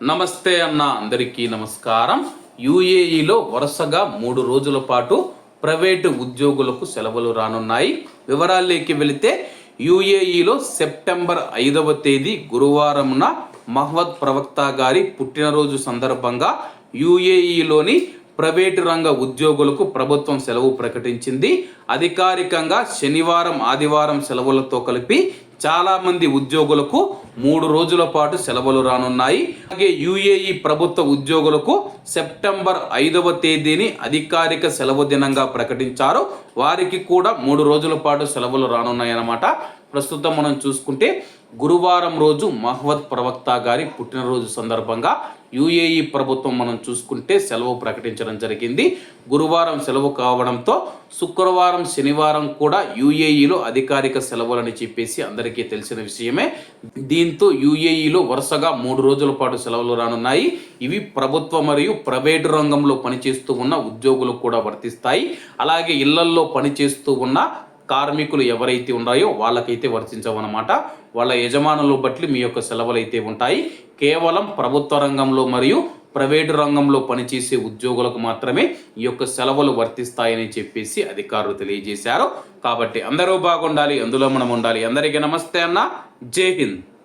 నమస్తే అన్న అందరికీ నమస్కారం. యుఏఈలో వరుసగా మూడు రోజుల పాటు ప్రైవేటు ఉద్యోగులకు సెలవులు రానున్నాయి. వివరాల్లోకి వెళితే యుఏఈలో సెప్టెంబర్ ఐదవ తేదీ గురువారంన మహ్మద్ ప్రవక్త గారి పుట్టినరోజు సందర్భంగా యుఏఈలోని ప్రైవేటు రంగ ఉద్యోగులకు ప్రభుత్వం సెలవు ప్రకటించింది. అధికారికంగా శనివారం ఆదివారం సెలవులతో కలిపి చాలామంది ఉద్యోగులకు మూడు రోజుల పాటు సెలవులు రానున్నాయి. అలాగే యుఏఈ ప్రభుత్వ ఉద్యోగులకు సెప్టెంబర్ ఐదవ తేదీని అధికారిక సెలవు దినంగా ప్రకటించారు. వారికి కూడా మూడు రోజుల పాటు సెలవులు రానున్నాయి అన్నమాట ప్రస్తుతం మనం చూసుకుంటే గురువారం రోజు మహ్మద్ ప్రవక్త గారి పుట్టినరోజు సందర్భంగా యుఏఈ ప్రభుత్వం మనం చూసుకుంటే సెలవు ప్రకటించడం జరిగింది. గురువారం సెలవు కావడంతో శుక్రవారం శనివారం కూడా యుఏఈలో అధికారిక సెలవులని చెప్పేసి అందరికీ తెలిసిన విషయమే. దీంతో యుఏఈలో వరుసగా మూడు రోజుల పాటు సెలవులు రానున్నాయి. ఇవి ప్రభుత్వ మరియు ప్రైవేటు రంగంలో పనిచేస్తూ ఉన్న ఉద్యోగులకు కూడా వర్తిస్తాయి. అలాగే ఇళ్ళల్లో పనిచేస్తూ ఉన్న కార్మికులు ఎవరైతే ఉన్నాయో వాళ్ళకైతే వర్తించవన్నమాట వాళ్ళ యజమానులు బట్టి మీ యొక్క సెలవులు అయితే ఉంటాయి. కేవలం ప్రభుత్వ రంగంలో మరియు ప్రైవేటు రంగంలో పనిచేసే ఉద్యోగులకు మాత్రమే ఈ యొక్క సెలవులు వర్తిస్తాయని చెప్పేసి అధికారులు తెలియజేశారు. కాబట్టి అందరూ బాగుండాలి అందులో మనం ఉండాలి. అందరికీ నమస్తే అన్న. జై హింద్.